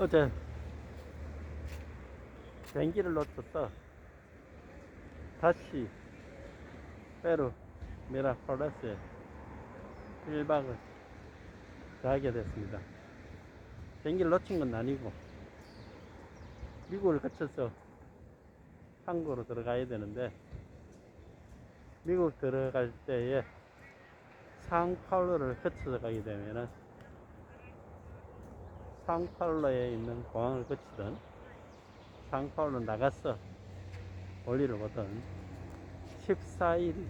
어제 비행기를 놓쳤어. 다시 페루 미라콜레스에 1박을 가게 됐습니다. 비행기를 놓친 건 아니고 미국을 거쳐서 한국으로 들어가야 되는데 미국 들어갈 때에 상파울로를 거쳐서 가게 되면은 상파울로에 있는 공항을 거치던 상파울로 나가서 올리를 보던 14일이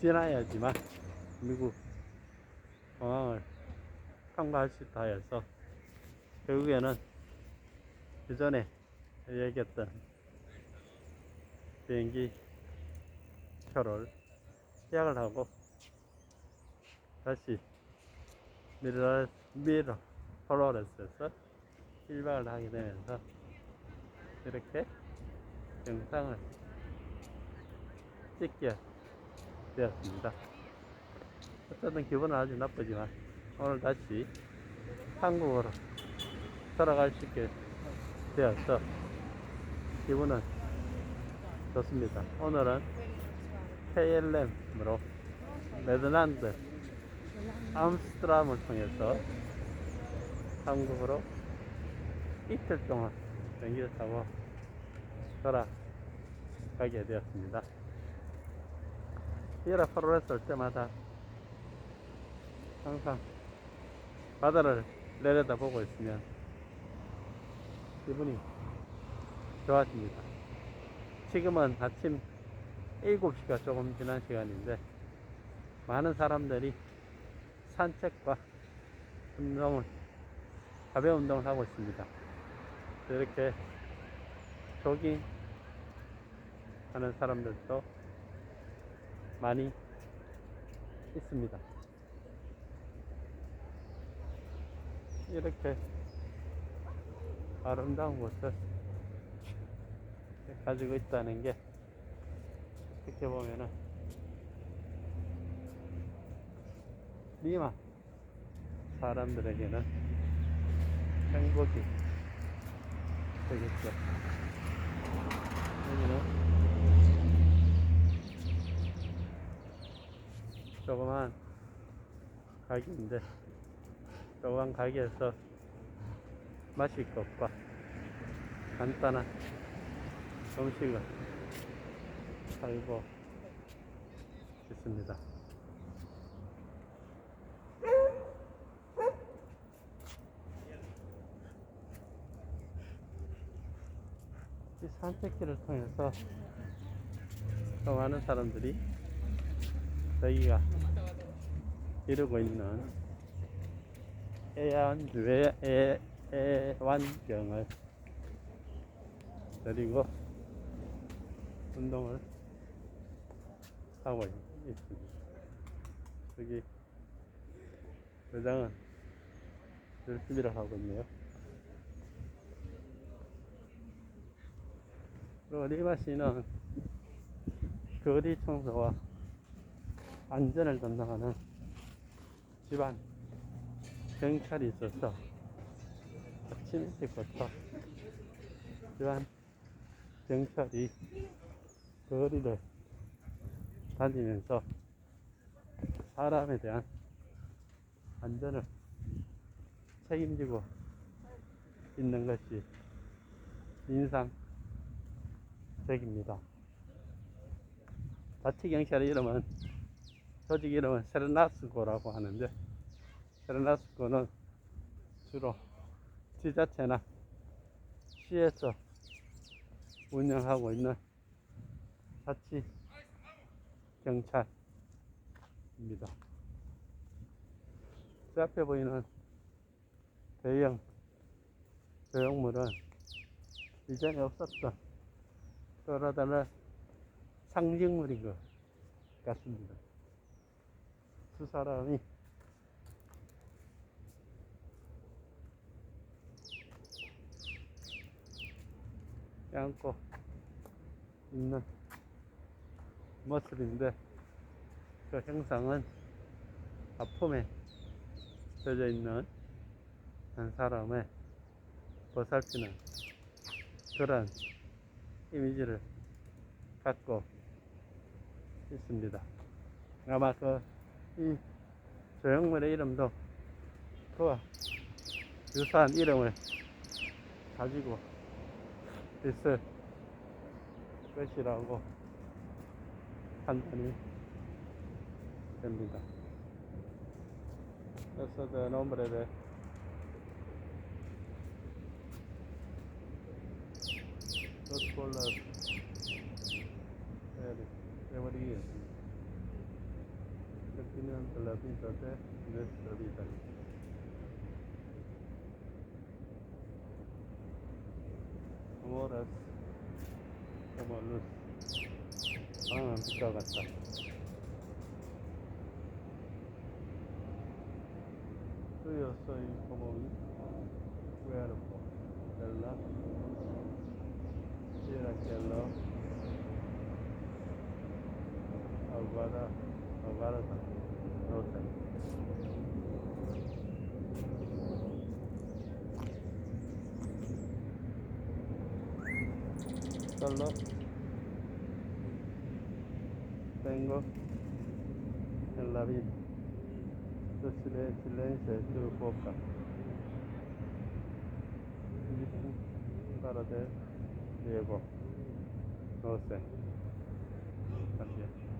지나야지만 미국 공항을 통과할 수 있다 해서 결국에는 그 전에 얘기했던 비행기 표를 예약을 하고 다시 미러, 미러 폴로레스에서 1박을 하게 되면서 이렇게 영상을 찍게 되었습니다. 어쨌든 기분은 아주 나쁘지만 오늘 다시 한국으로 돌아갈 수 있게 되어서 기분은 좋습니다. 오늘은 KLM으로 네덜란드 암스트람을 통해서 한국으로 이틀 동안 비행기를 타고 돌아가게 되었습니다. 이라 프로레스 올 때마다 항상 바다를 내려다보고 있으면 기분이 좋아집니다. 지금은 아침 7시가 조금 지난 시간인데 많은 사람들이 산책과 운동을 가벼운 운동을 하고 있습니다. 이렇게 조깅 하는 사람들도 많이 있습니다. 이렇게 아름다운 곳을 가지고 있다는 게 어떻게 보면은 리마 사람들에게는 행복이 되겠죠. 여기는 조그만 가게인데 조그만 가게에서 마실 것과 간단한 음식을 팔고 있습니다. 산책길을 통해서 또 많은 사람들이 저희가 이루고 있는 애완, 외, 애, 애완경을 데리고 운동을 하고 있- 있습니다. 여기 회장은 열심히를 하고 있네요. 그리고 리마 씨는 거리 청소와 안전을 담당하는 집안 경찰이 있어서 아침 일찍부터 집안 경찰이 거리를 다니면서 사람에 대한 안전을 책임지고 있는 것이 인상 적입니다. 자치 경찰의 이름은 조직 이름은 세르나스고라고 하는데 세르나스고는 주로 지자체나 시에서 운영하고 있는 자치 경찰입니다. 제 앞에 보이는 대형 조형물은 이전에 없었던 다른 상징물인 것 같습니다. 두 사람이 안고 있는 모습인데 그 형상은 아픔에 젖어 있는 한 사람의 보살피는 그런 이미지를 갖고 있습니다. 아마 그, 이 조형물의 이름도 그와 유사한 이름을 가지고 있을 것이라고 판단이 됩니다. Eso de nombre dos bolas every eh, year, continue until the end of the next eh, revision. More come on loose. మనం Yo soy como un cuerpo, ¿verdad? para salvar a Rosa. Solo tengo en la vida tu silencio y tu boca. Para te llevo. No sé. Así.